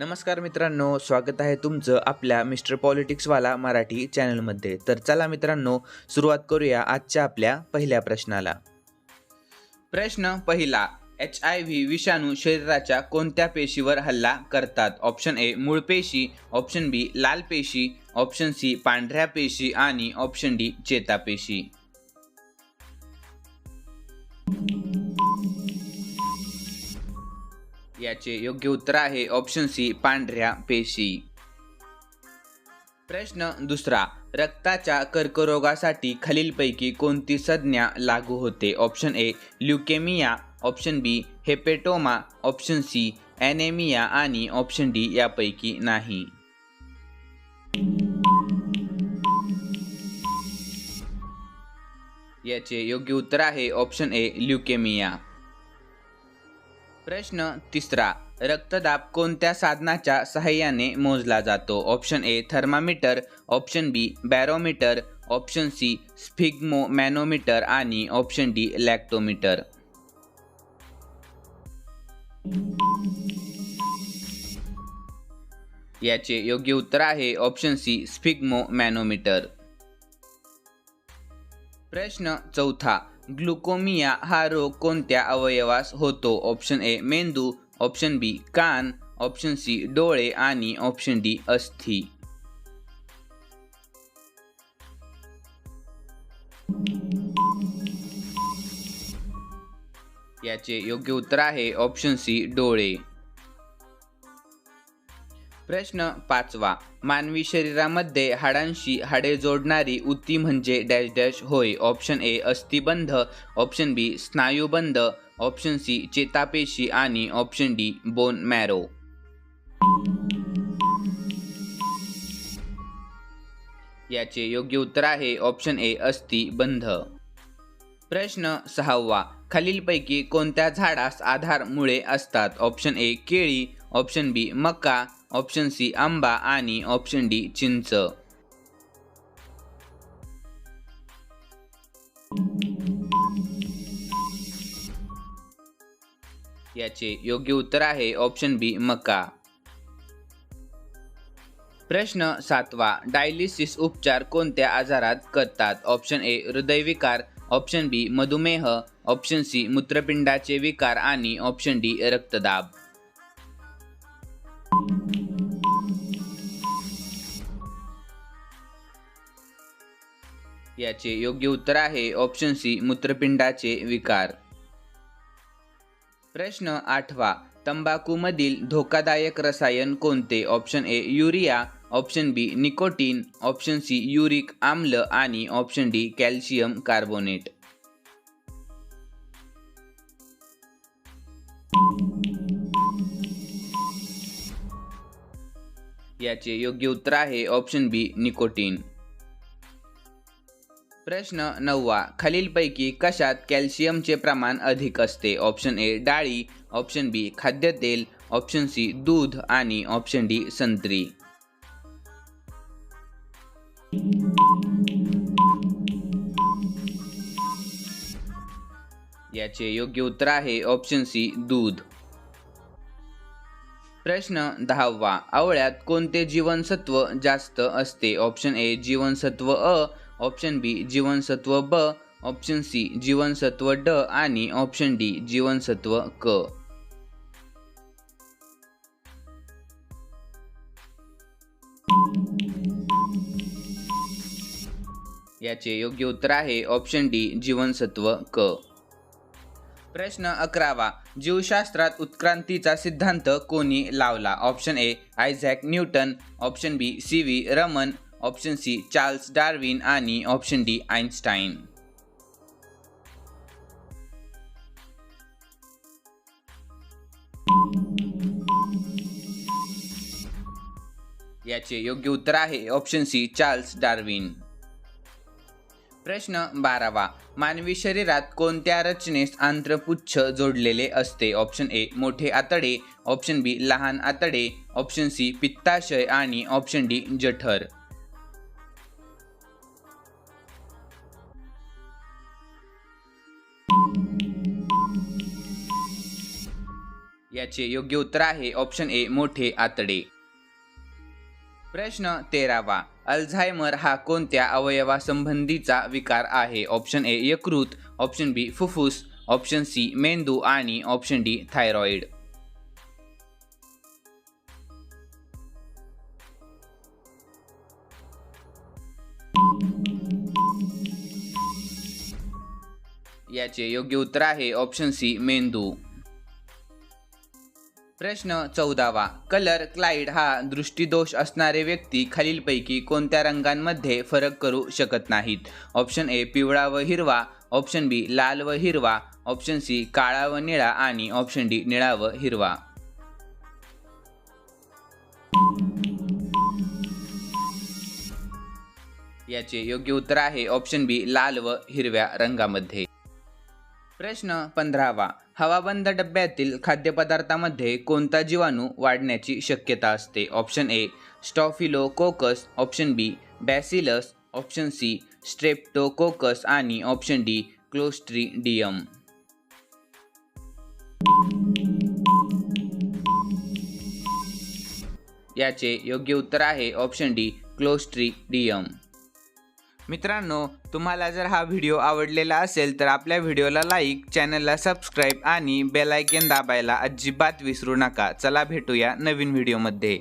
नमस्कार मित्रांनो स्वागत आहे तुमचं आपल्या मिस्टर पॉलिटिक्सवाला मराठी चॅनलमध्ये. तर चला मित्रांनो सुरुवात करूया आजच्या आपल्या पहिल्या प्रश्नाला. प्रश्न पहिला एच आय व्ही विषाणू शरीराच्या कोणत्या पेशीवर हल्ला करतात? ऑप्शन ए मूळ पेशी. ऑप्शन बी लाल पेशी. ऑप्शन सी पांढऱ्या पेशी. आणि ऑप्शन डी चेतापेशी याचे योग्य उत्तर आहे ऑप्शन सी पांढऱ्या पेशी. प्रश्न दुसरा रक्ताच्या कर्करोगासाठी खालीलपैकी कोणती संज्ञा लागू होते? Option A leukaemia option B hepatoma option C anaemia आणि ऑप्शन डी यापैकी नाही. याचे योग्य उत्तर आहे ऑप्शन ए ल्युकेमिया प्रश्न तिसरा रक्तदाब कोणत्या साधनाच्या सहाय्याने मोजला जातो? Option A thermometer. Option B barometer. Option C sphygmomanometer आणि ऑप्शन डी लॅक्टोमीटर. याचे योग्य उत्तर आहे ऑप्शन सी स्फिग्मो मॅनोमीटर प्रश्न चौथा ग्लुकोमिया हा रोग कोणत्या अवयवास होतो? ऑप्शन ए मेंदू ऑप्शन बी कान ऑप्शन सी डोळे आणि ऑप्शन डी अस्थी. याचे योग्य उत्तर आहे ऑप्शन सी डोळे. प्रश्न पाचवा. मानवी शरीरामध्ये हाडांशी हाडे जोडणारी उत्ती म्हणजे डॅश डॅश होय. ऑप्शन ए अस्थिबंध. ऑप्शन बी स्नायुबंध. ऑप्शन सी चेतापेशी. आणि ऑप्शन डी बोन मॅरो. याचे योग्य उत्तर आहे ऑप्शन ए अस्थिबंध. प्रश्न सहावा. खालीलपैकी कोणत्या झाडास आधार मुळे असतात? ऑप्शन ए केळी. ऑप्शन बी मका. ऑप्शन सी आंबा आणि ऑप्शन डी चिंच. याचे योग्य उत्तर आहे ऑप्शन बी मका. प्रश्न सातवा डायलिसिस उपचार कोणत्या आजारात करतात? ऑप्शन ए हृदयविकार ऑप्शन बी मधुमेह. ऑप्शन सी मूत्रपिंडाचे विकार आणि ऑप्शन डी रक्तदाब. याचे योग्य उत्तर आहे ऑप्शन सी मूत्रपिंडाचे विकार. प्रश्न आठवा तंबाखूमधील धोकादायक रसायन कोणते? Option A urea option B nicotine option C uric आम्ल आणि ऑप्शन डी कॅल्शियम कार्बोनेट याचे योग्य उत्तर आहे ऑप्शन बी निकोटीन प्रश्न नववा. खालीलपैकी कशात कॅल्शियमचे प्रमाण अधिक असते? ऑप्शन ए डाळी. ऑप्शन बी खाद्यतेल. ऑप्शन सी दूध. आणि ऑप्शन डी संत्री. याचे योग्य उत्तर आहे ऑप्शन सी दूध. प्रश्न दहावा. आवळ्यात कोणते जीवनसत्व जास्त असते? ऑप्शन ए जीवनसत्व अ. ऑप्शन बी जीवनसत्व ब ऑप्शन सी जीवनसत्व ड आणि ऑप्शन डी जीवनसत्व क. याचे योग्य उत्तर आहे ऑप्शन डी जीवनसत्व क. प्रश्न अकरावा जीवशास्त्रात उत्क्रांतीचा सिद्धांत कोणी लावला? Option A Isaac Newton option B C V Raman option C Charles Darwin आणि ऑप्शन डी आईन्स्टाईन याचे योग्य उत्तर आहे ऑप्शन सी चार्ल्स डार्विन. प्रश्न बारावा मानवी शरीरात कोणत्या रचनेस आंत्रपुच्छ जोडलेले असते? ऑप्शन ए मोठे आतडे. ऑप्शन बी लहान आतडे. ऑप्शन सी पित्ताशय आणि ऑप्शन डी जठर. याचे योग्य उत्तर आहे. ऑप्शन ए मोठे आतडे. प्रश्न तेरावा. अल्झायमर हा कोणत्या अवयवासंबंधीचा विकार आहे? ऑप्शन ए यकृत. ऑप्शन बी फुफ्फुस. ऑप्शन सी मेंदू आणि ऑप्शन डी थायरॉइड याचे योग्य उत्तर आहे. ऑप्शन सी मेंदू. प्रश्न चौदावा. कलर क्लाइड हा दृष्टीदोष असणारे व्यक्ती खालीलपैकी कोणत्या रंगांमध्ये फरक करू शकत नाहीत? ऑप्शन ए पिवळा व हिरवा. ऑप्शन बी लाल व हिरवा. ऑप्शन सी काळा व निळा. आणि ऑप्शन डी निळा व हिरवा. याचे योग्य उत्तर आहे ऑप्शन बी लाल व हिरव्या रंगामध्ये. प्रश्न पंधरावा. हवाबंद डब्यातील खाद्यपदार्थामध्ये कोणता जीवाणू वाढण्याची शक्यता असते? Option A staphylococcus. Option B bacillus. Option C streptococcus. आणि ऑप्शन डी क्लोस्ट्रीडियम. याचे योग्य उत्तर आहे ऑप्शन डी क्लोस्ट्रीडियम. मित्रांनो तुम्हाला जर हा व्हिडिओ आवडलेला असेल तर आपल्या व्हिडिओला लाईक चॅनलला सबस्क्राईब आणि बेल दाबायला अजिबात विसरू नका. चला भेटूया नवीन व्हिडिओमध्ये.